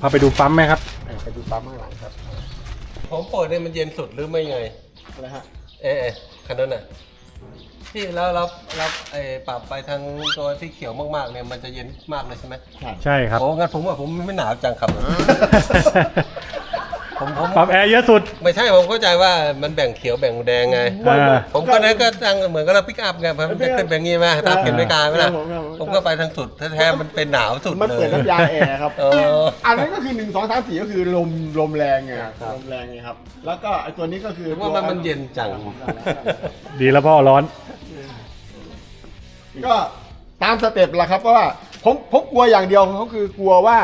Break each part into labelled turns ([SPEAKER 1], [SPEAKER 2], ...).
[SPEAKER 1] พาไปดูปั๊มไหมครับ
[SPEAKER 2] อ่าไปดูปั๊มข้างหลังครับ
[SPEAKER 3] ผมเปิดเนี่ยมันเย็นสุดหรือไม่ไง
[SPEAKER 2] อะไรฮะ
[SPEAKER 3] เอ๊ะเอ๊ะคันนั้นน่ะพี่แล้วแล้วแล้วไอ้ปรับไปทางตัวที่เขียวมากๆเนี่ยมันจะเย็นมากเลยใช่ไหม
[SPEAKER 2] ใช่
[SPEAKER 1] ใช่ครับ
[SPEAKER 3] โอ้งั้นผมว่าผมไม่หนาวจังครับ ผมผม
[SPEAKER 1] ปรับแอร์เยอะสุด
[SPEAKER 3] ไม่ใช่ผมเข้าใจว่ามันแบ่งเขียวแบ่งแดงไง
[SPEAKER 1] อ่า
[SPEAKER 3] ผมก็นั้นก็ตั้งเหมือนกับเราพิกอัพไงมันจะขึ้นแบบนี้ไหมตามเข็มนาฬิกาไหมล่ะผมก็ไปทางสุดแท้ๆมันเป็นหนาวสุด
[SPEAKER 2] มัน
[SPEAKER 3] เล
[SPEAKER 2] เปิด
[SPEAKER 3] ย
[SPEAKER 2] น้ำยาแอร์ครับ
[SPEAKER 3] เออ
[SPEAKER 2] อันนั้นก็คือหนึ่งสองสามสี่ก็คือลมลมแรงไง
[SPEAKER 3] ครับ
[SPEAKER 2] ลมแรงไงครับ แล้วก็ไอ้ตัวนี้ก็คือ
[SPEAKER 3] ผมว่ามันมันเย็นจัง
[SPEAKER 1] ดีแล้วพ่อร้อน
[SPEAKER 2] ก็ตามสเต็ปแหละครับเพราะว่าผมผมกลัวอย่างเดียวก็คือกลัวว่า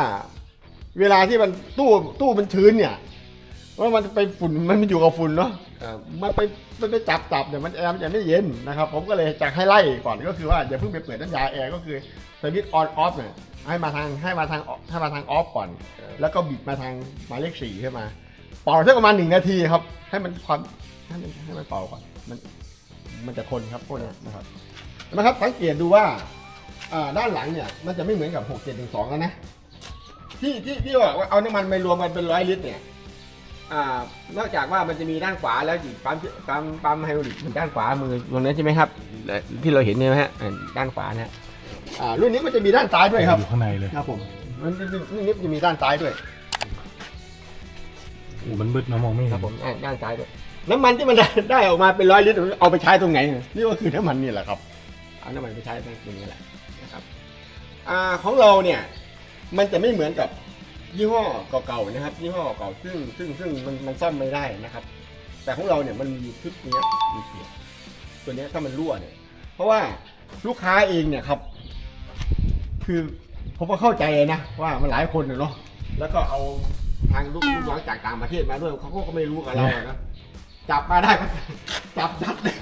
[SPEAKER 2] เวลาที่มันตู้ตู้มันชื้นเนี่ย ว่ามันไปฝุ่นมันอยู่กับฝุ่นเนาะ
[SPEAKER 3] ครับ
[SPEAKER 2] มันไปมันไปจับจับเนี่ยมันแอร์มันจะไม่เย็นนะครับ ผมก็เลยจะให้ไล่ก่อนก็คือว่าอย่าเพิ่งไปเปิดน้ำยาแอร์ก็คือสวิตช์ออนออฟเนี่ยให้มาทางให้มาทางให้มาทางออฟก่อน แล้วก็บิดมาทางหมายเลขสี่ขึ้นมาเป่าสักประมาณหนึ่งนาทีครับ ให้มันความให้มันให้มันเป่าก่อนมันมันจะทนครับพวกเนี้ยนะครับนะครับสังเกตดูว่าอ่าด้านหลังเนี่ยมันจะไม่เหมือนกับหกเจ็ดหนึ่งสองนะที่ที่ที่บอกว่าเอาน้ำมันไปรวมกันเป็นร้อยลิตรเนี่ย อ่านอกจากว่ามันจะมีด้านขวาแล้วอีกปั๊มปั๊มปั๊มไฮดรอลิกด้านขวามือตรงนั้นใช่ไหมครับเอ่อที่เราเห็นเนี่ยนะฮะอ่าด้านขวานะฮะอ่ารุ่นนี้มันจะมีด้านซ้ายด้วยครับ
[SPEAKER 1] อยู่ข้างในเลย
[SPEAKER 2] ครับผมมันรุ่นนี้มันจะมีด้านซ้ายด้วย
[SPEAKER 1] โอ้มันมืดนะมองไม่
[SPEAKER 2] ค
[SPEAKER 1] เห็
[SPEAKER 2] รับ
[SPEAKER 1] น
[SPEAKER 2] ผมอ่าด้านซ้ายด้วยน้ำมันที่มันได้ได้ออกมาเป็นร้อยลิตรเอาไปใช้ตรงไหนนี่ก็คือน้ำมันนี่แหละครับเอาน้ำมันไปใช้ตรงนี้แหละนะครับอ่าของเราเนี่ยมันจะไม่เหมือนกับ ยี่ห้อเก่าๆนะครับยี่ห้อเก่าซึ่งซึ่งซึ่งมันมันซ่อมไม่ได้นะครับ แต่ของเราเนี่ยมันมีชุดเนี้ยมีเสียตัวเนี้ยถ้ามันรั่วเนี่ย เพราะว่าลูกค้าเองเนี่ยครับ คือผมก็เข้าใจนะว่ามันหลายคนเนาะแล้วก็เอาทางลูกลูกน้องจากต่างประเทศมาด้วยเขาก็ไม่รู้กับเราอะนะจับมาได้ก็จับยัดเลย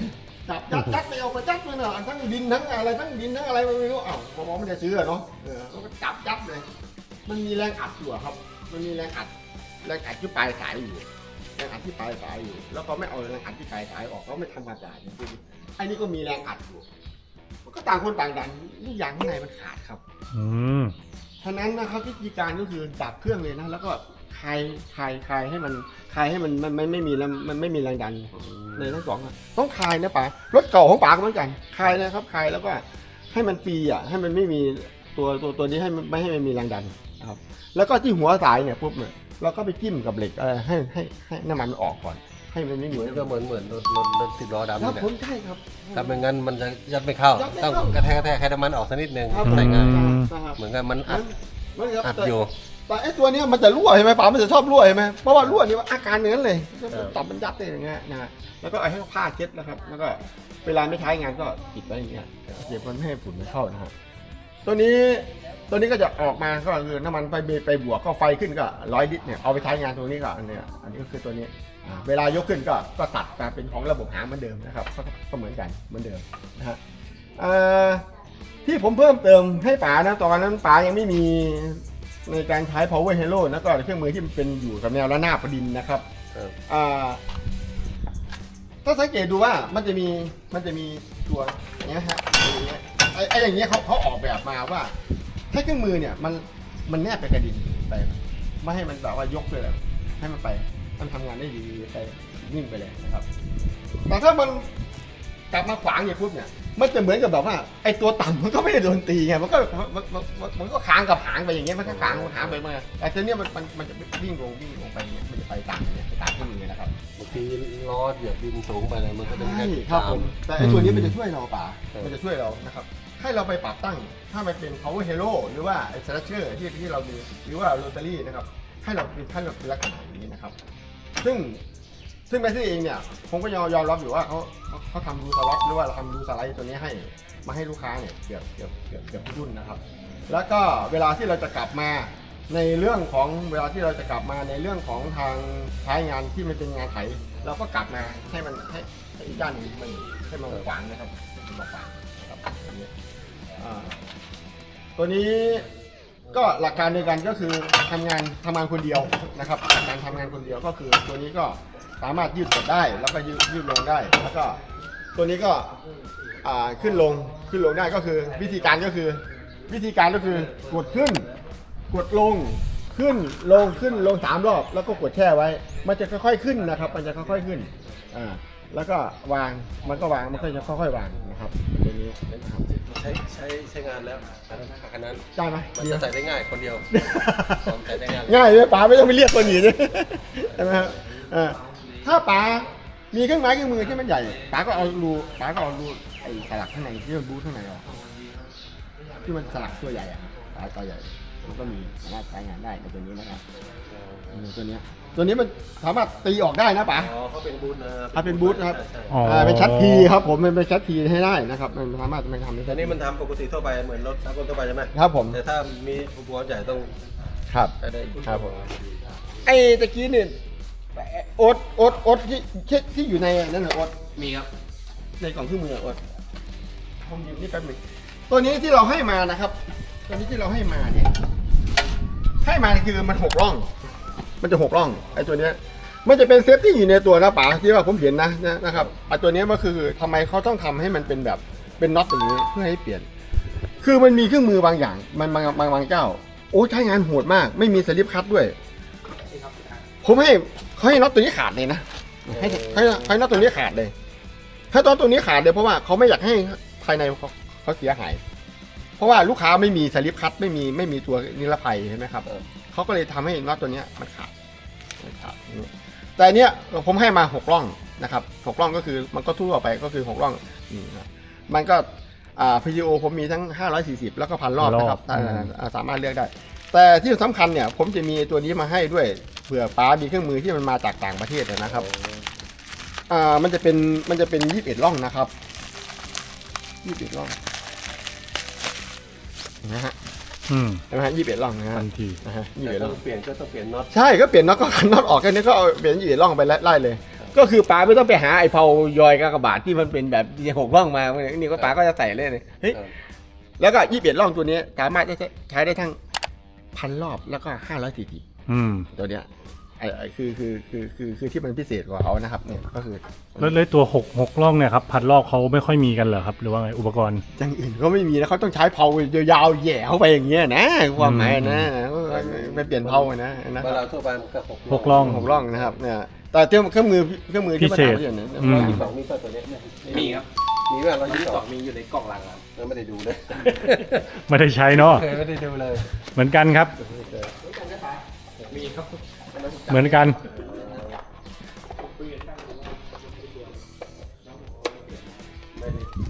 [SPEAKER 2] จับยัดยัดไปเอาไปยัดมันอะทั้งดินทั้งอะไรทั้งดินทั้งอะไรไม่รู้อ้าวพอมองไม่ได้ซื้ออเนาะเออแล้วก็จับยัดเลย มันมีแรงอัดอยู่อะครับ มันมีแรงอัด แรงอัดที่ปลายสายอยู่แรงอัดที่ปลายสายอยู่ แล้วเขาไม่เอาแรงอัดที่ปลายสายออกเขาไม่ทำความสะอาดจริงๆไอ้นี่ก็มีแรงอัดอยู่มันก็ต่างคนต่างดันนี่ยางข้างในมันขาดครับ
[SPEAKER 1] อืม
[SPEAKER 2] ฉะนั้นนะครับวิธีการก็คือดับเครื่องเลยนะแล้วก็คลายคลายคลายให้มันคลายให้มันมันมันไม่มีแรงมันไม่มีแรงดันในทั้งสองอะต้องคลายนะป๋ารถเก่าของป๋าก็เหมือนกันคลายนะครับคลายแล้วก็ให้มันฟรีอะให้มันไม่มีตัวตัวตัวนี้ให้มันไม่ให้มันมีแรงดัน นะครับแล้วก็ที่หัวสายเนี่ยปุ๊บเนี่ยเราก็ไปจิ้มกับเหล็กอะไรให้ให้ให้น้ำมันมันออกก่อน ให้มันไม่มี
[SPEAKER 3] เหมือนก็เหมือนเหมือนรถรถรถสิบล้อดำ
[SPEAKER 2] ครั
[SPEAKER 3] นี่
[SPEAKER 2] บ
[SPEAKER 3] แหละ
[SPEAKER 2] ผมใช่ครับ
[SPEAKER 3] ถ้าไม่งั้นมันจะยัดไม่เข้า
[SPEAKER 2] ยัดไม่
[SPEAKER 3] ต้อง
[SPEAKER 2] เข้า
[SPEAKER 3] กระแทกกระแทกให้น้ำมันออกสักนิดนึง
[SPEAKER 2] ครับ
[SPEAKER 3] ใส่ง่าย
[SPEAKER 2] นะครับ
[SPEAKER 3] เหมือนกันมันอัด
[SPEAKER 2] มันครับ
[SPEAKER 3] อัด
[SPEAKER 2] แต่
[SPEAKER 3] อยู่
[SPEAKER 2] แต่ไอ้ตัวเนี้ยมันจะรั่วใช่ไหมป๋ามันจะชอบรั่วใช่ไหมเพราะว่ารั่วนี่ว่าอาการอย่างนั้นเลย
[SPEAKER 3] ครับ
[SPEAKER 2] ตับมันยัดเลยอย่างเงี้ยนะฮะแล้วก็เอาให้ผ้าเช็ดนะครับ แล้วก็เวลาไม่ใช้งานก็ปิดไว้อย่างเงี้ยเก็บมันไม่ให้ฝุ่นมันเข้านะฮะ ตัวนี้ตัวนี้ก็จะออกมาก็คือน้ำมันไปเบไปบวกก็ไฟขึ้นก็ร้อยลิตรเนี่ยเอาไปใช้งานตรงนี้ก็อันเนี้ยอันนี้ก็คือตัวนี้อ่าเวลายกขึ้นก็ก็ตัดมาเป็นของระบบหางเหมือนเดิมนะครับก็ก็เหมือนกันเหมือนเดิมนะฮะอ่าที่ผมเพิ่มเติมให้ป๋านะตอนนั้นป๋ายังไม่มีในการใช้ power halo แล้วก็เครื่องมือที่มันเป็นอยู่กับแนวระนาบประดินนะครับ
[SPEAKER 3] ครับ
[SPEAKER 2] อ่าถ้าสังเกตดูว่ามันจะมีมันจะมีตัวอย่างเงี้ยฮะอย่างเงี้ย ไอ้ไอ้อย่างเงี้ยเขาเขาออกแบบมาว่าให้เครื่องมือเนี่ยมันมันแนบไปกระดินไป ไม่ให้มันแบบว่ายกเลยแบบให้มันไปมันทำงานได้ดีไปนิ่งไปเลยนะครับ แต่ถ้ามันกลับมาขวางอย่างปุ๊บเนี่ย มันจะเหมือนกับแบบว่า ไอ้ตัวต่ำมันก็ไม่ได้โดนตีไงมันก็มันมันมันมันมันก็ค้างกับหางไปอย่างเงี้ยมันก็ค้างหางไปมาแต่ตัวเนี้ยมันมันมันจะวิ่งลงวิ่งลงไปอย่างเงี้ยมันจะไปตามอย่างเงี้ยไปตามเครื่องมือนะครับ
[SPEAKER 3] บางทีล้อเหยียบดินสูงไปเลยมันก็จะ
[SPEAKER 2] ใช่
[SPEAKER 3] แค่
[SPEAKER 2] ครับ
[SPEAKER 3] ตา
[SPEAKER 2] ผมมแต่ไอ้ตัวนี้มันจะช่วยเราป่า
[SPEAKER 3] ครับ
[SPEAKER 2] มันจะช่วยเรานะครับ ให้เราไปปรับตั้ง ถ้ามันเป็น power halo หรือว่า slasher ที่ที่เรามีหรือว่า rotary นะครับ ให้เราเป็นให้เราเป็นลักษณะอย่างนี้นะครับ ซึ่งซึ่งแมซี่เองเนี่ยผมก็ยอมยอมรับอยู่ว่าเขาเขาเขาทำดูสล็อตหรือว่าทำดูสไลด์ตัวนี้ให้มาให้ลูกค้าเนี่ยเกือบเกือบเกือบเกือบทุกรุ่นนะครับ แล้วก็เวลาที่เราจะกลับมาในเรื่องของเวลาที่เราจะกลับมาในเรื่องของทางใช้งานที่มันเป็นงานไถเราก็กลับมาให้มันให้ให้อีกด้านหนึงมันให้มันขวางนะครับมันขวางนะครับ อ่าตัวนี้ก็หลักการในการก็คือทำงานทำงานคนเดียวนะครับการทำงานคนเดียวก็คือตัวนี้ก็สามารถยืดกดได้แล้วก็ยืดยืดลงได้แล้วก็ตัวนี้ก็อ่าขึ้นลงขึ้นลงได้ก็คือวิธีการก็คือวิธีการก็คือกดขึ้น กดลงขึ้นลงขึ้นลงสามรอบ แล้วก็กดแช่ไว้ มันจะค่อยๆขึ้นนะครับ มันจะค่อยๆขึ้นอ่า แล้วก็วางมันก็วางมันก็จะค่อยๆวางนะครับตัวนี้นะครับ
[SPEAKER 3] ใช้ใช้ใช้งานแล้วอันนั้น
[SPEAKER 2] ได้ไหม
[SPEAKER 3] มันจะใส่ได้ง่ายคนเดียวผมใส่ได้ง่าย
[SPEAKER 2] ง่ายเลยป๋าไม่ต้องไปเรียกคนอื่นเลยใช่ไหมครับอ่าถ้าป๋ามีเครื่องไม้เครื่องมือที่มันใหญ่ป๋าก็เอารูป๋าก็เอารูไอ้สลักข้างในที่มันบูทข้างในออกที่มันสลักตัวใหญ่อะป๋าตัวใหญ่ มันก็มีสามารถใช้งานได้ในตัวนี้นะครับอืมตัวเนี้ยตัวนี้มันสามารถตีออกได้นะป๋า
[SPEAKER 3] อ๋อเขาเป็นบูธนะ
[SPEAKER 2] ถ้าเป็นบูธนะครับ
[SPEAKER 3] ใช่ใช่
[SPEAKER 1] อ๋อ
[SPEAKER 2] อ่าเป็นชัดทีครับผมมันเป็นชัดทีให้ได้นะครับ มันสามารถมันทำได้
[SPEAKER 3] แต่นี่มันทำปกติทั่วไปเหมือนรถสากลทั่วไปใช่ไหม
[SPEAKER 2] ครับผม
[SPEAKER 3] แต่ถ้ามีอุปกรณ์ใหญ่ต้อง
[SPEAKER 2] ครับ
[SPEAKER 3] ใช้ได้
[SPEAKER 2] ครับผม ไอ้ตะกี้เนี่ยโอ๊ตโอ๊ตโอ๊ตที่ที่ที่อยู่ในนั่นเหรอโอ๊ต
[SPEAKER 3] มีครับ
[SPEAKER 2] ในกล่องเครื่องมืออะโอ๊ตผมหยิบนี่แป๊บหนึงตัวนี้ที่เราให้มานะครับ ตัวนี้ที่เราให้มาเนี่ย ให้มาคือมันหกร่อง มันจะหกร่องไอ้ตัวเนี้ยมันจะเป็นเซฟที่อยู่ในตัวนะป๋าที่ว่าผมเห็นนะนะนะครับไอ้ตัวเนี้ยก็คือทำไมเขาต้องทำให้มันเป็นแบบเป็นน็อตอย่างนี้เพื่อให้เปลี่ยน คือมันมีเครื่องมือบางอย่าง มันบางบางบางเจ้า โอ้ใช้งานโหดมาก ไม่มีสลิปคัตด้วย ผมให้เขาให้น็อตตัวนี้ขาดเลยนะให้ให้ให้น็อตตัวนี้ขาดเลยให้น็อตตัวนี้ขาดเลยเพราะว่าเขาไม่อยากให้ภายในเขาเขาเสียหาย เพราะว่าลูกค้าไม่มีสลิปคัตไม่มีไม่มีตัวนิรภัยใช่ไหมครับเขาก็เลยทำให้น็อตตัวเนี้ยมันขาดมันขาดอย่างนี้แต่อันเนี้ยผมให้มาหกร่องนะครับหกร่องก็คือมันก็ทั่วไปก็คือหกร่องนี่นะมันก็อ่า PGO ผมมีทั้ง 540 แล้วก็พันรอบนะครับ
[SPEAKER 1] พันรอบ
[SPEAKER 2] อ่าอ่าสามารถเลือกได้ แต่ที่สำคัญเนี่ย ผมจะมีตัวนี้มาให้ด้วยเผื่อป้ามีเครื่องมือที่มันมาจากต่างประเทศนะครับอ่ามันจะเป็นมันจะเป็นยี่สิบเอ็ดร่องนะครับยี่สิบเอ็ดร่อง นะฮะ
[SPEAKER 1] อืม
[SPEAKER 2] เห็นไหมฮะยี่สิบเอ็ดร่องนะฮะ
[SPEAKER 1] ทันที
[SPEAKER 2] นะฮะยี่สิบ
[SPEAKER 3] แต่
[SPEAKER 2] เอ็ดร่
[SPEAKER 3] ต้
[SPEAKER 2] อ
[SPEAKER 3] องงเปลี่ยนก็ต้องเปลี่ยนน็อต
[SPEAKER 2] ใช่ก็เปลี่ยนน็อตก็คันน็อตออกแค่นี้ก็เอาเปลี่ยนยี่สิบเอ็ดร่องไปไล่เลย ก็คือป้าไม่ต้องไปหาไอ้เผายอยกากบาทที่มันเป็นแบบหกร่องมานี่ก็ป้าก็จะใส่เลยเลยเฮ้ย
[SPEAKER 3] ครับ
[SPEAKER 2] แล้วก็ยี่สิบเอ็ดร่องตัวนี้สามารถจะใช้ได้ทั้งพันรอบแล้วก็ห้าร้อยสี่สิบ
[SPEAKER 1] อืม
[SPEAKER 2] ตัวเนี้ย ไอ้ไอ้คือคือคือคือคือที่มันพิเศษกว่าเขานะครับเนี่ยก็คือ
[SPEAKER 1] แล้วเลยตัวหกหกล่องเนี่ยครับพัดรอบเขาไม่ค่อยมีกันเหรอครับหรือว่าไงอุปกรณ์
[SPEAKER 2] อย่างอื่นก็ไม่มีนะเขาต้องใช้เผายาวๆแหย่เข้าไปอย่างเงี้ยนะความหมายนะไม่เปลี่ยนเผาอะนะนะค
[SPEAKER 3] เว
[SPEAKER 2] รับ
[SPEAKER 3] ลาทั่วไปมันก็หก
[SPEAKER 1] หกล่อง
[SPEAKER 2] หกร่องนะครับเนี่ยแต่เครื่องเครื่องมือเครื่องมือที่
[SPEAKER 1] พิเศษ
[SPEAKER 2] มาทำอย่างนี้
[SPEAKER 1] อืม
[SPEAKER 3] ร้อยยี่สิบสองมีตัวนี้
[SPEAKER 4] มีครับ
[SPEAKER 3] มีว่าร้อย
[SPEAKER 4] ร้อย
[SPEAKER 3] ยี่
[SPEAKER 4] ยี่
[SPEAKER 3] สิ
[SPEAKER 4] สิ
[SPEAKER 3] บบส
[SPEAKER 4] ส
[SPEAKER 3] อ
[SPEAKER 4] องงมีอยู่ในกล่องลังครับ
[SPEAKER 3] เราไม่ได้ดูเลย
[SPEAKER 1] ไม่ได้ใช้เนาะ
[SPEAKER 3] เคยไม่ได้ดูเลย
[SPEAKER 1] เหมือนกันครับ
[SPEAKER 4] มีครับ
[SPEAKER 1] เหมือนกัน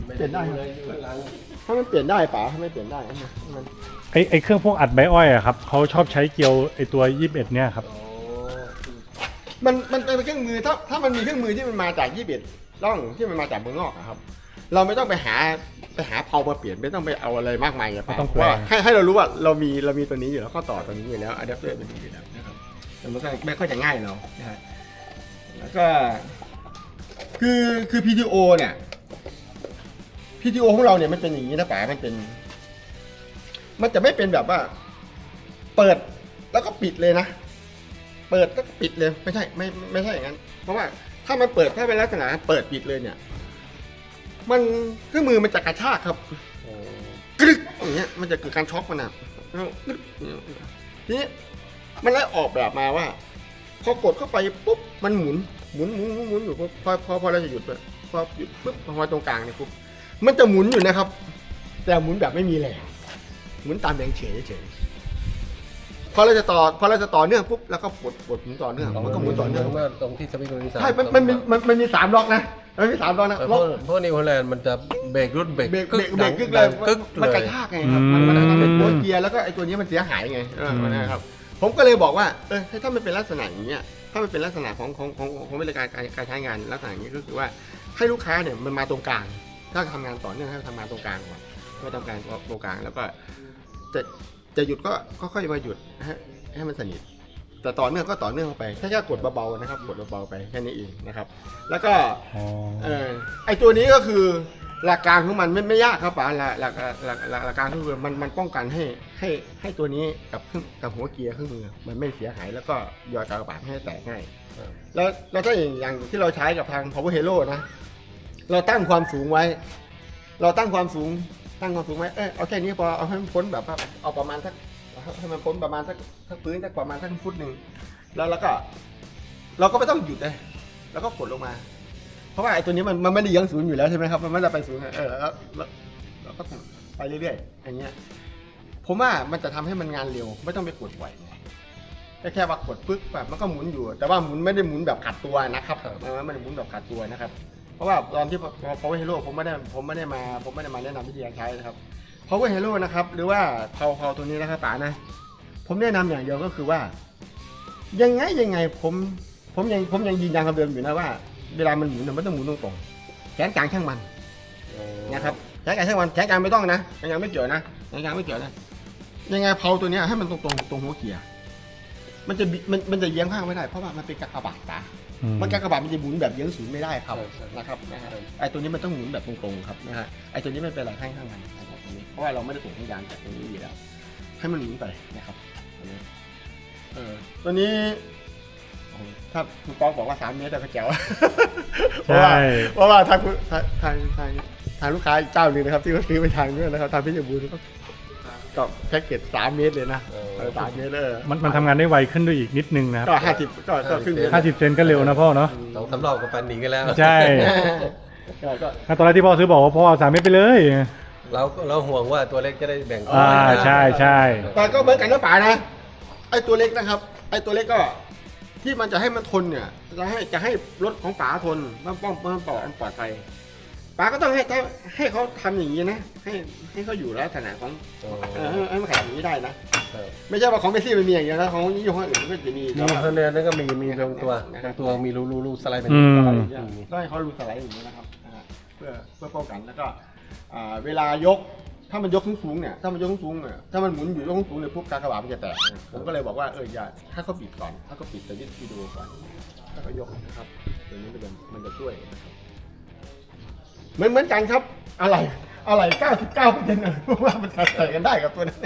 [SPEAKER 3] ไม่ได้ไม่
[SPEAKER 2] เปลี่ยนได้
[SPEAKER 3] ดู
[SPEAKER 2] ไหม
[SPEAKER 3] เลยอยู่หลัง
[SPEAKER 2] ถ้ามันเปลี่ยนได้ป๋าถ้าไม่เปลี่ยนได้นะมัน
[SPEAKER 1] ไอไอเครื่องพวกอัดใบอ้อยอะครับเขาชอบใช้เกลียวไอตัวยี่สิบเอ็ดเนี่ยครับ
[SPEAKER 3] โอ้
[SPEAKER 2] มันมันเป็นเครื่องมือถ้าถ้ามันมีเครื่องมือที่มันมาจากยี่สิบเอ็ดร่องที่มันมาจากเมืองนอกอะครับ เราไม่ต้องไปหาไปหาเผามาเปลี่ยนไม่ต้องไปเอาอะไรมากมายอะป๋า
[SPEAKER 1] ไม่ต้องแปล
[SPEAKER 2] ว่าให้ให้เรารู้ว่าเรามีเรามีตัวนี้อยู่แล้วข้อต่อตัวนี้อยู่แล้วอะแดปเตอร์เป็นอยู่แล้วนะครับแต่มันก็ไม่ค่อยจะง่ายเรานะฮะแล้วก็ คือคือ PTO เนี่ย PTO ของเราเนี่ยมันเป็นอย่างนี้นะป๋ามันเป็น มันจะไม่เป็นแบบว่า เปิดแล้วก็ปิดเลยนะ เปิดแล้วก็ปิดเลยไม่ใช่ไม่ไม่ไม่ใช่อย่างนั้น เพราะว่าถ้ามันเปิดถ้าเป็นลักษณะเปิดปิดเลยเนี่ย มันเครื่องมือมันจะกระชากครับ
[SPEAKER 3] โอ้
[SPEAKER 2] กรึกอย่างเงี้ยมันจะเกิดการช็อกมันอะแล้วกรึกทีนี้มันเลยออกแบบมาว่า พอกดเข้าไปปุ๊บมันหมุนหมุนหมุนหมุนหมุนอยู่ปุ๊บพอพอพอเราจะหยุดไปพอหยุดปุ๊บพอมาตรงกลางเนี่ยปุ๊บมันจะหมุนอยู่นะครับ แต่หมุนแบบไม่มีแรงหมุนตามแรงเฉยเฉยพอเราจะต่อพอเราจะต่อเนื่องปุ๊บแล้วก็กดกดหมุนต่อเนื่องมันก็หมุนต่อเนื่อง
[SPEAKER 3] ตรงตรงที่สวิตช์ตรงนี้สาม
[SPEAKER 2] ใช่มันมันมีมันมันมีสามล็อกนะ มันมีสามล็อกนะ
[SPEAKER 3] แต่พ
[SPEAKER 2] ล็
[SPEAKER 3] ว
[SPEAKER 2] อก
[SPEAKER 3] กพวกนิวซีแลนด์มันจะเบรกรุ่นเบรก
[SPEAKER 2] เบรกเบรกเบรกกึก
[SPEAKER 3] ดั
[SPEAKER 2] เลย
[SPEAKER 3] งกึก
[SPEAKER 2] มัน
[SPEAKER 3] เล
[SPEAKER 2] กระ
[SPEAKER 3] ย
[SPEAKER 2] ชากไงครับมันมันทำให้โค้ดเกียร์แล้วก็ไอ้ตัวนี้มันเสียหายไงเออนะครับผมก็เลยบอกว่าเออถ้ามันเป็นลักษณะอย่างเงี้ยถ้ามันเป็นลักษณะของของของของบริการการการใช้งานลักษณะอย่างนี้ก็คือว่าให้ลูกค้าเนี่ยมันมาตรงกลาง ถ้าทำงานต่อเนื่องให้ทำงานตรงกลางก่อนก็ทำงานตรงกลางแล้วก็จะจะหยุดก็ก็ค่อยมาหยุดให้ให้มันสนิท แต่ต่อเนื่องก็ต่อเนื่องเข้าไปแค่แค่กดเบาๆนะครับ กดเบาๆไปแค่นี้เองนะครับ แล้วก็
[SPEAKER 1] อ๋อ
[SPEAKER 2] เออไอตัวนี้ก็คือหลักการของมันไม่ไม่ยากครับป๋าหลักหลักหลักหลักหลักการก็คือมันมันป้องกันให้ให้ให้ตัวนี้กับเครื่องกับหัวเกียร์เครื่องมือมันไม่เสียหายแล้วก็ยอยกากบาทไม่ให้แตกง่าย
[SPEAKER 3] ครับ
[SPEAKER 2] แล้วแล้วถ้าอย่างอย่างที่เราใช้กับทาง power hero นะ เราตั้งความสูงไว้ เราตั้งความสูงตั้งความสูงไว้เออเอาแค่นี้พอเอาให้มันพ้นแบบว่าเอาประมาณสัก ให้มันพ้นประมาณสักสักพื้นสักประมาณสักฟุตหนึ่งแล้วแล้วก็ เราก็ไม่ต้องหยุดเลยแล้วก็กดลงมา เพราะว่าไอ้ตัวนี้มันมันไม่ได้เยั้งศูนย์อยู่แล้วใช่ไหมครับ มันไม่ได้ไปศูนย์เออแล้วแล้วแล้วก็ไปเรื่อยๆอย่างเงี้ยผมว่ามันจะทำให้มันงานเร็ว ไม่ต้องไปกดบ่อยแค่แค่ว่ากดปึ๊กแบบมันก็หมุนอยู่ แต่ว่าหมุนไม่ได้หมุนแบบขัดตัวนะครับเออไม่ได้หมุนแบบขัดตัวนะครับ เพราะว่าตอนที่ Power Hero ผมไม่ได้ผมไม่ได้มา ผมไม่ได้มาแนะนำวิธีการใช้นะครับ Power Hero นะครับ หรือว่าเพาเพาตัวนี้นะครับป๋านะ ผมแนะนำอย่างเดียวก็คือว่า ยังไงยังไงผมผมยังผมยังยืนยันคำเดิมอยู่นะว่า เวลามันหมุนเนี่ยมันต้องหมุนตรงๆแขนกลางช่างมันนะครับแขนกลางช่างมันแขนกลางไม่ต้องนะแขนกลางไม่เกี่ยวนะแขนกลางไม่เกี่ยวนะยังไงเพาตัวเนี้ยให้มันตรงๆตรงหัวเกียร์มันจะบิมันมันจะเยี้ยงข้างไม่ได้เพราะว่ามันเป็นกากบาทตา
[SPEAKER 1] อืม
[SPEAKER 2] มันกากบาทมันจะหมุนแบบเยี้ยงศูนย์ไม่ได้ครับ
[SPEAKER 3] ใช่ใช่
[SPEAKER 2] นะครับนะฮะไอ้ตัวนี้มันต้องหมุนแบบตรงๆครับนะฮะไอ้ตัวนี้ไม่เป็นไรข้างข้างมัน เพราะว่าเราไม่ได้ส่งสัญญาณจากตรงนี้อยู่แล้ว ให้มันหมุนไปนะครับอันนี้เออตัวนี้โอ้โหถ้าคุณป๊อกบอกว่าสามเมตรแต่ก็แจ๋วเพราะว่า
[SPEAKER 1] ใช่
[SPEAKER 2] เพราะว่าทางคุณทางทางทางทางลูกค้าอีกเจ้าหนึ่งนะครับ ที่เขาซื้อไปทางด้วยนะครับทางพิจิตรบูรณ์ก็ก็แพ็กเกจสามเมตรเลยนะ
[SPEAKER 3] เออ
[SPEAKER 2] เออสามเมตรเลย
[SPEAKER 1] มันมันทำงานได้ไวขึ้นด้วยอีกนิดนึงนะครับ
[SPEAKER 2] ก็ห้าสิบก็ก็ครึ่งเมตร
[SPEAKER 1] ห้าสิบเซนก็เร็วนะพ่อเนาะ
[SPEAKER 3] สองสามรอบก็ปันหนีกันแล้ว
[SPEAKER 1] ใช่
[SPEAKER 2] ก็ก็
[SPEAKER 1] ถ้าตอนแรกที่พ่อซื้อบอกว่าพ่อเอาสามเมตรไปเลย
[SPEAKER 3] เราเราห่วงว่าตัวเล็กจะได้แบ่ง
[SPEAKER 1] อ่าใช่ใช่
[SPEAKER 2] แต่ก็เหมือนกันนะป๋านะ ไอ้ตัวเล็กนะครับ ไอ้ตัวเล็กก็ ที่มันจะให้มันทนเนี่ย จะให้จะให้รถของป๋าทนมันป้องมันปลอดมันปลอดภัยป๋าก็ต้องให้ให้ให้เขาทำอย่างนี้นะ ให้ให้เขาอยู่ลักษณะของ
[SPEAKER 3] อ๋อ
[SPEAKER 2] เออให้ให้มันขยับอย่างนี้ได้นะ
[SPEAKER 3] ครับ
[SPEAKER 2] ไม่ใช่ว่าของเมสซี่มันมีอย่างเดียวนะของยี่ห้ออื่นมันก็จะมี
[SPEAKER 3] มีข้างในนั้นก็มีมีบางตัวบางตัวมีรูรูรูสไลด์เป็น
[SPEAKER 1] อืม
[SPEAKER 2] อะไรอย่างเงี้ยก็ให้เขารูสไลด์อย่างนี้นะครับนะฮะเพื่อเพื่อป้องกันแล้วก็เวลายกถ้ามันยกสูงๆเนี่ยถ้ามันยกสูงๆเนี่ยถ้ามันหมุนอยู่ยกสูงๆเนี่ยปุ๊บกากระบาดมันจะแตกผมก็เลยบอกว่าเอออย่าถ้าเขาปิดก่อนถ้าเขาปิดตัวนี้วิดีโอก่อนถ้าเขายกนะครับตัวนี้มันจะมันจะช่วยนะครับเหมือนเหมือนกันครับ อะไรอะไร99เปอร์เซ็นต์เพราะว่ามันใส่กันได้กับตัวนั้น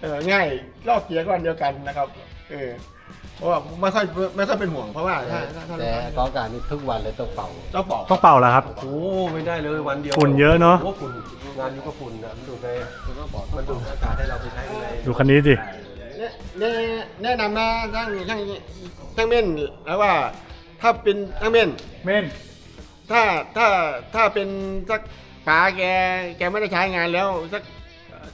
[SPEAKER 2] เออง่ายรอบเกียร์ก็อันเดียวกันนะครับเออ เพราะว่าไม่ค่อยไม่ค่อยเป็นห่วงเพราะว่าถ้าถ้าถ้า
[SPEAKER 3] แต่กองการนี่ทุกวันเลยต้องเป่า
[SPEAKER 2] เจ้าบอก
[SPEAKER 1] ต้องเป่าแล้วครับ
[SPEAKER 3] โอ้ไม่ได้เลยวันเดียว
[SPEAKER 1] ฝุ่นเยอะเนอะ
[SPEAKER 3] โอ้ฝุ่นงานนี้ก็ฝุ่นนะมันดูดไปมันก็บอกมันดูดอากาศให้เราไปใช้ใน
[SPEAKER 1] ดูคันนี้สิ
[SPEAKER 2] แนะแนะนำนะช่างช่างช่างเม่นแล้วว่าถ้าเป็นช่างเม่น
[SPEAKER 1] เม่น
[SPEAKER 2] ถ้าถ้าถ้าเป็นสักป๋าแกแกไม่ได้ใช้งานแล้วสัก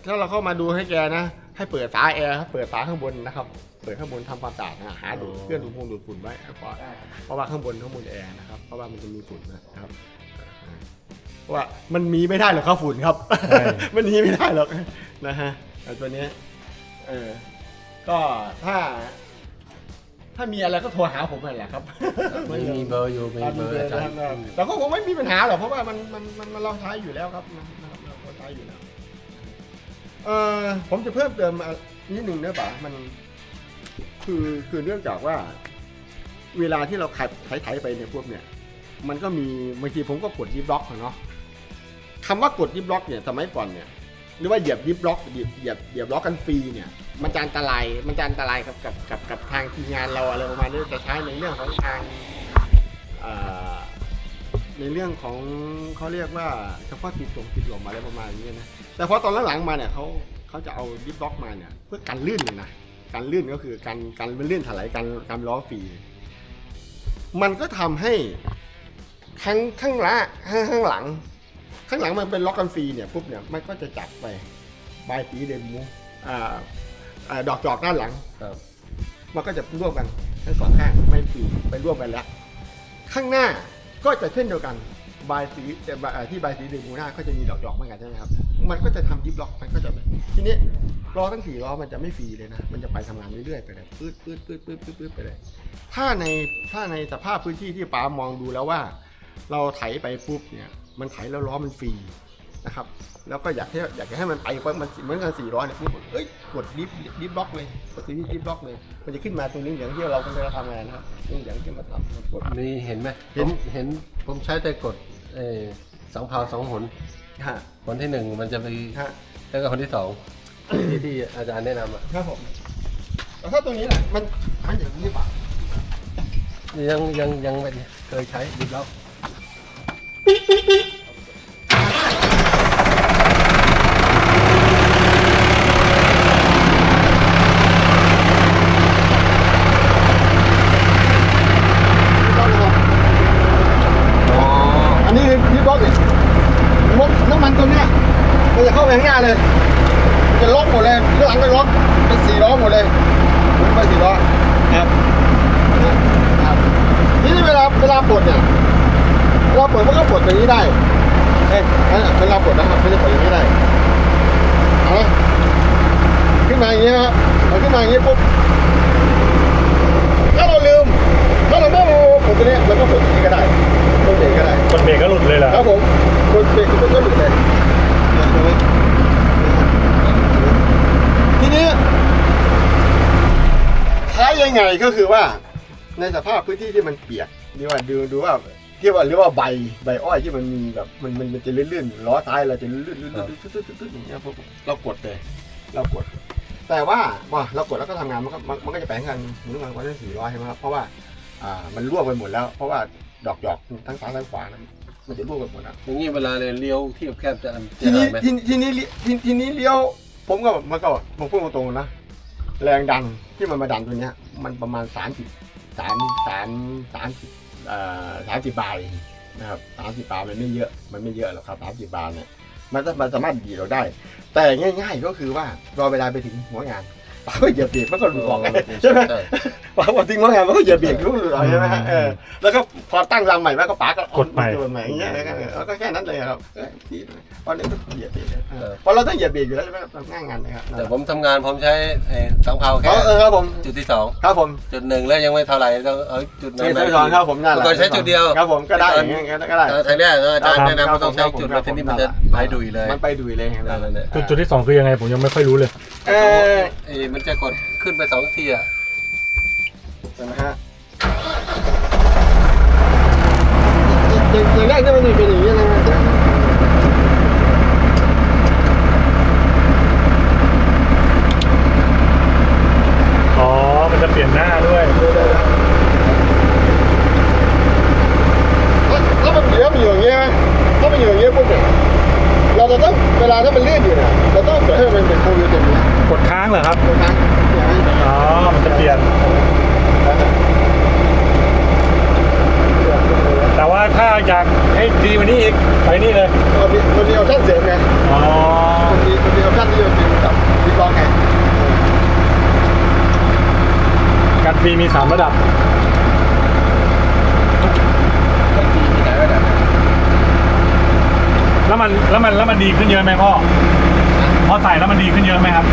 [SPEAKER 2] ถ้าเราเข้ามาดูให้แกนะ ให้เปิดฝาแอร์ครับเปิดฝาข้างบนนะครับ เปิดข้างบนทำความสะอาดนะหาดูดเครื่องดูดพงดูดฝุ่นไว้ให้ก่อนเพราะว่าข้างบนข้างบนแอร์นะครับเพราะว่ามันจะมีฝุ่นนะครับเพราะว่ามันมีไม่ได้หรอกครับฝุ่นครับ
[SPEAKER 1] ใช่
[SPEAKER 2] มันหนีไม่ได้หรอกนะฮะแต่ตัวนี้เออก็ถ้า ถ้ามีอะไรก็โทรหาผมนั่นแหละครับ
[SPEAKER 3] มีมีเบอร์อยู่มี
[SPEAKER 2] ครับ
[SPEAKER 3] เบ
[SPEAKER 2] มี
[SPEAKER 3] อร์
[SPEAKER 2] เบอ
[SPEAKER 3] อา
[SPEAKER 2] ร์
[SPEAKER 3] จาร
[SPEAKER 2] นะ
[SPEAKER 3] ย์
[SPEAKER 2] ครับแต่ก็คงไม่มีปัญหาหรอกเพราะว่ามันมันมันมันเราใช้อยู่แล้วครับนะครับเราใช้อยู่แล้วเออผมจะเพิ่มเติมอะนิดหนึ่งนะป่ะมัน คือคือเนื่องจากว่า เวลาที่เราขัดไถๆไปเนี่ยพวกเนี่ย มันก็มีบางทีผมก็กดยิบล็อกเนาะคำว่ากดยิบล็อกเนี่ยสมัยก่อนเนี่ยหรือว่าเหยียบยิบล็อกเหยียบเหยียบเหยียบล็อกกันฟรีเนี่ยมันจะอันตรายมันจะอันตรายกับกับกับกับทางทีมงานเราอะไรประมาณนี้จะใช้ในเรื่องของทางในเรื่องของเขาเรียกว่าเฉพาะติดลมติดลมอะไรประมาณนี้นะแต่พอตอนหลังๆมาเนี่ยเขาเขาจะเอาดิบล็อกมาเนี่ยเพื่อกันลื่นเลยนะ การลื่นก็คือการการมันลื่นถลายการการล้อฟรีมันก็ทำให้ข้างข้างหละข้างข้างหลัง ข้างหลังมันเป็นล็อกกันฟรีเนี่ยปุ๊บเนี่ยมันก็จะจับไปบายปีเดนมูอ่าอ่าดอกจอกด้านหลัง
[SPEAKER 3] ครับ
[SPEAKER 2] มันก็จะร่วมกันทั้งสองข้างไม่ฟรีไปร่วมกันแล้ว ข้างหน้าก็จะเช่นเดียวกัน บายสีแต่บายที่บายสีเดนมูหน้าก็จะมีดอกจอกเหมือนกันใช่ไหมครับ มันก็จะทำดิฟล็อกมันก็จะทีนี้ล้อทั้งสี่ล้อมันจะไม่ฟรีเลยนะ มันจะไปทำงานเรื่อยๆไปเลยปื๊ดปื๊ดปื๊ดปื๊ดปื๊ดปื๊ดไปเลย ถ้าในถ้าในสภาพพื้นที่ที่ป๋ามองดูแล้วว่า เราไถไปปุ๊บเนี่ยมันไถแล้วล้อมันฟรีนะครับแล้วก็อยากให้อยากจะให้มันไปเพราะมันเหมือนกันสี่ร้อยเนี่ยปุ๊บเอ้ยกดดิฟดิฟบล็อกเลยกดดิฟดิฟบล็อกเลย มันจะขึ้นมาตรงนี้เหลืองที่เรากำลังทำงานนะครับนี่เหลืองที่มาทำกด
[SPEAKER 3] มีเห็นไหม
[SPEAKER 2] เห็น
[SPEAKER 3] ผมเห็นผมใช้แต่กด เออสองเผาสองหน
[SPEAKER 2] ฮะ
[SPEAKER 3] หนที่หนึ่งมันจะไป
[SPEAKER 2] ฮะ
[SPEAKER 3] แล้วก็คนที่สองที่ที่อาจารย์แนะนำอะ
[SPEAKER 2] ครับผมแต่ถ้าตรงนี้แหละมันมันอย่างนี้ป่ะ
[SPEAKER 3] ยังยังยังไม่เคยใช้ดีแล้ว
[SPEAKER 2] ไม่ล็อกเป็นสี่ล้อหมดเลยหมุนไปสี่ล้อครับครับทีนี้เวลาเวลาปลดเนี่ยเวลาปลดมันก็ปลดอย่างนี้ได้เอ้ยเวลาปลดนะครับไม่ได้ปลดอย่างนี้ได้เอาละ ขึ้นมาอย่างนี้นะครับเอาขึ้นมาอย่างนี้ปุ๊บถ้าเราลืมถ้าเราไม่เอาปลดตัวเนี้ยเราก็ปลดอย่างนี้ก็ได้ปลดเบรกก็ได้
[SPEAKER 1] กดเบรกก็หลุดเลยเหรอ
[SPEAKER 2] ครับผมกดเบรกมันก็หลุดเลยเนี่ยตรงนี้ทีนี้ท้ายยังไงก็คือว่า ในสภาพพื้นที่ที่มันเปียกดีว่าดูดูว่าที่ว่าหรือว่าใบใบอ้อยที่มันมีแบบมันมันมันจะลื่นๆล้อท้ายเราจะลื่นๆลื่นๆตึ๊ดๆๆๆอย่างเงี้ยพวกเรากดเลยเรากด แต่ว่าว่าเรากดแล้วก็ทำงานมันก็มันมันก็จะแปลงกันหมุนกันวันละสี่ร้อยใช่ไหมครับเพราะว่าอ่ามันร่วงไปหมดแล้ว เพราะว่าดอกหยอกทั้งซ้ายทั้งขวานั้นมันจะร่วงไปหมดแล้ว
[SPEAKER 3] อย่างนี้เวลาเลยเลี้ยวที่แคบๆจะอัน
[SPEAKER 2] ทีนี้
[SPEAKER 3] จะไหม
[SPEAKER 2] ทีทีนี้ทีทีนี้เลี้ยวผมก็มันก็ผมพูดตรงๆนะแรงดันที่มันมาดันตัวเนี้ย มันประมาณสามสิบสามสามสามสิบเอ่อสามสิบบาทเองนะครับสามสิบบาทมันไม่เยอะมันไม่เยอะหรอกครับสามสิบบาทเนี่ย มันมันสามารถดีดเราได้ แต่ง่าย ๆ ก็คือว่ารอเวลาไปถึงหัวงาน ป๋าก็เหยียบเบรกมันก็หลุดออกใช่ไหมป๋าพอถึงหัวงานมันก็เหยียบเบรกมันก็หลุดออกใช่ไหมฮะเออแล้วก็พอตั้งลำใหม่แล้วก็ป๋าก็
[SPEAKER 1] กดใหม่
[SPEAKER 2] กดใหม่อย่างเงี้ยแล้วก็แค่นั้นเลยครับเออดีตอนนี้ก็เหยียบเบรกเออเพราะเราต้องเหยียบเบรกอยู่แล้วใช่ไหมครับง่ายงานนะครับ
[SPEAKER 3] แต่ผมทำงานผมใช้ไอ้สำเภาแค่
[SPEAKER 2] เออครับผม
[SPEAKER 3] จุดที่สอง
[SPEAKER 2] ครับผม
[SPEAKER 3] จุดหนึ่งแล้วยังไม่เท่าไหร่ต้องเอาจุดนั้
[SPEAKER 2] นี่ต้อนครับผมนั่นแหละ
[SPEAKER 3] ก็ใช้จุดเดียว
[SPEAKER 2] ครับผมก็ได้อย่างเงี้ยก็ได้
[SPEAKER 3] เออทางแรกอาจารย์แนะนำว่าต้องใช้จุดแล้วทีนี้
[SPEAKER 2] มั
[SPEAKER 3] นจะไปดุยเลย
[SPEAKER 2] มันไปดุยเลย
[SPEAKER 1] จุดจุดที่สองคือยังไงผมยังไม่ค่อยรู้เลย
[SPEAKER 2] เออ
[SPEAKER 3] ไอ้มันจะกดขึ้นไปสองทีอะ
[SPEAKER 2] นะฮะอย่างแรกที่มันจะเป็นอย่างนี้นะฮะ
[SPEAKER 1] อ๋อ มันจะเปลี่ยนหน้าด้วย
[SPEAKER 2] ถ้ามันเหลือมันอยู่อย่างเงี้ยถ้ามันอยู่อย่างเงี้ยปุ๊บเนี่ยเราจะต้องเวลาถ้ามันลื่นอยู่เนี่ยเราต้องเปิดให้มันเป็นโควิดเต็มเลย
[SPEAKER 1] กดค้างเหรอครับ
[SPEAKER 2] ทุกครั้งอย่างนี้
[SPEAKER 1] อ๋อ มันจะเปลี่ยน แต่ว่าถ้าอยากให้ดีกวันนี้อีก ไปนี่เลย
[SPEAKER 2] มันมีมันมีออปชั่นเสริมไง
[SPEAKER 1] อ๋อ
[SPEAKER 2] มันมีมันมีออปชั่นที่จะเป็นกับวิกรองไง
[SPEAKER 1] การฟรีมี สามระดับแล้วมันแล้วมันแล้วมันดีขึ้นเยอะไหมพ่อพอใส่แล้วมันดีขึ้นเยอะไหมครับ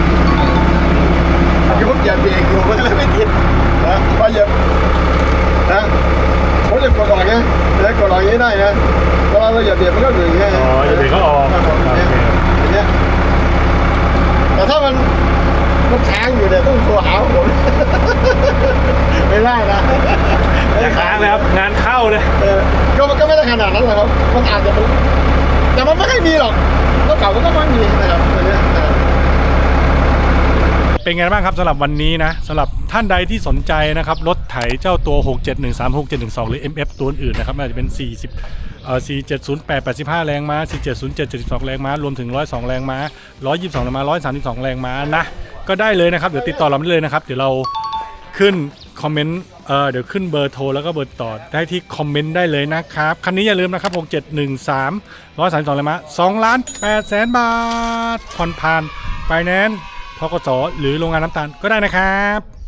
[SPEAKER 2] คือผมเหยียบเบรกอยู่มันก็เลยไม่ติดนะพอเหยียบนะผมจะกดออกไงจะกดออกอย่างนี้ได้นะเวลาเราเหยียบเบรกมันก็อยู่อย่างเงี้ย
[SPEAKER 1] อ๋อเหยียบเบรกก็ออก
[SPEAKER 2] ครับผม
[SPEAKER 1] โอเค
[SPEAKER 2] อย่างเงี้ยแต่ถ้ามัน มันค้างอยู่เนี่ยต้องโทรหาผมไม่ได้นะ
[SPEAKER 1] จะค้างเลยครับ งานเข้าเลย
[SPEAKER 2] เออก็มันก็ไม่ได้ขนาดนั้นหรอกครับมันอาจจะเป็นแต่มันไม่ค่อยมีหรอกรถเก่ามันก็ไม่มีนะครับตัวเนี้ยเออ
[SPEAKER 1] เป็นไงบ้างครับสำหรับวันนี้นะสำหรับท่านใดที่สนใจนะครับรถไถเจ้าตัว 67136 712 หรือ MF ตัวอื่นนะครับไม่ว่าจะเป็น 40เอ่อ4708 85 แรงม้า 4707 72 แรงม้ารวมถึง 102 แรงม้า 122 แรงม้า 132 แรงม้านะ ก็ได้เลยนะครับ เดี๋ยวติดต่อเราได้เลยนะครับ เดี๋ยวเราขึ้นคอมเมนต์เอ่อเดี๋ยวขึ้นเบอร์โทรแล้วก็เบอร์ต่อได้ที่คอมเมนต์ได้เลยนะครับคันนี้อย่าลืมนะครับ 6713 132แรงม้า2ล้าน8แสนบาทผ่อนผ่านไฟแนนซ์ทกสหรือโรงงานน้ำตาลก็ได้นะครับ